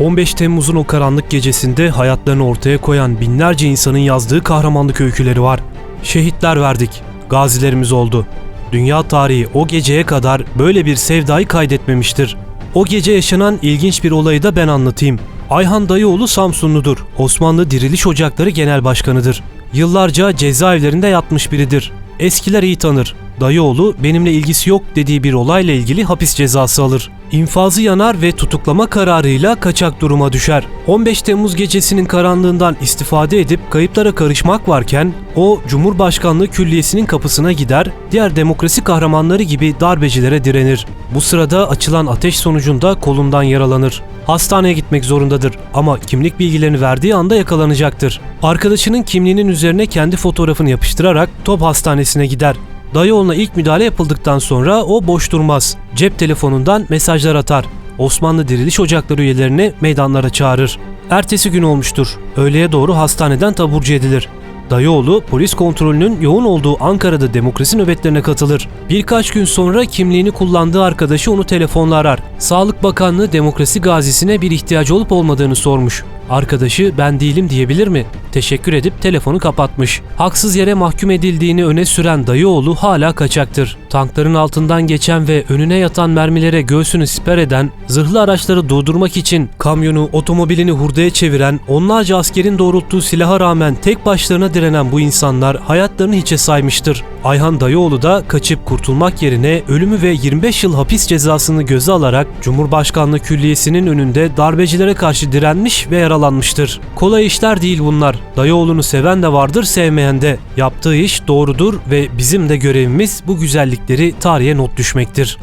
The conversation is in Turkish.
15 Temmuz'un o karanlık gecesinde hayatlarını ortaya koyan binlerce insanın yazdığı kahramanlık öyküleri var. Şehitler verdik, gazilerimiz oldu. Dünya tarihi o geceye kadar böyle bir sevdayı kaydetmemiştir. O gece yaşanan ilginç bir olayı da ben anlatayım. Ayhan Dayıoğlu Samsunludur. Osmanlı Diriliş Ocakları Genel Başkanıdır. Yıllarca cezaevlerinde yatmış biridir. Eskiler iyi tanır. Dayıoğlu benimle ilgisi yok dediği bir olayla ilgili hapis cezası alır. İnfazı yanar ve tutuklama kararıyla kaçak duruma düşer. 15 Temmuz gecesinin karanlığından istifade edip kayıplara karışmak varken o Cumhurbaşkanlığı Külliyesi'nin kapısına gider, diğer demokrasi kahramanları gibi darbecilere direnir. Bu sırada açılan ateş sonucunda kolundan yaralanır. Hastaneye gitmek zorundadır ama kimlik bilgilerini verdiği anda yakalanacaktır. Arkadaşının kimliğinin üzerine kendi fotoğrafını yapıştırarak Top Hastanesi'ne gider. Dayıoğlu'na ilk müdahale yapıldıktan sonra o boş durmaz. Cep telefonundan mesajlar atar. Osmanlı Diriliş Ocakları üyelerini meydanlara çağırır. Ertesi gün olmuştur. Öğleye doğru hastaneden taburcu edilir. Dayıoğlu polis kontrolünün yoğun olduğu Ankara'da demokrasi nöbetlerine katılır. Birkaç gün sonra kimliğini kullandığı arkadaşı onu telefonla arar. Sağlık Bakanlığı demokrasi gazisine bir ihtiyacı olup olmadığını sormuş. Arkadaşı ben değilim diyebilir mi? Teşekkür edip telefonu kapatmış. Haksız yere mahkum edildiğini öne süren dayıoğlu hala kaçaktır. Tankların altından geçen ve önüne yatan mermilere göğsünü siper eden, zırhlı araçları durdurmak için kamyonu, otomobilini hurdaya çeviren, onlarca askerin doğrulttuğu silaha rağmen tek başlarına direnen bu insanlar hayatlarını hiçe saymıştır. Ayhan Dayıoğlu da kaçıp kurtulmak yerine ölümü ve 25 yıl hapis cezasını göze alarak Cumhurbaşkanlığı Külliyesi'nin önünde darbecilere karşı direnmiş ve yaralanmıştır. Kolay işler değil bunlar. Dayıoğlu'nu seven de vardır sevmeyen de. Yaptığı iş doğrudur ve bizim de görevimiz bu güzellikleri tarihe not düşmektir.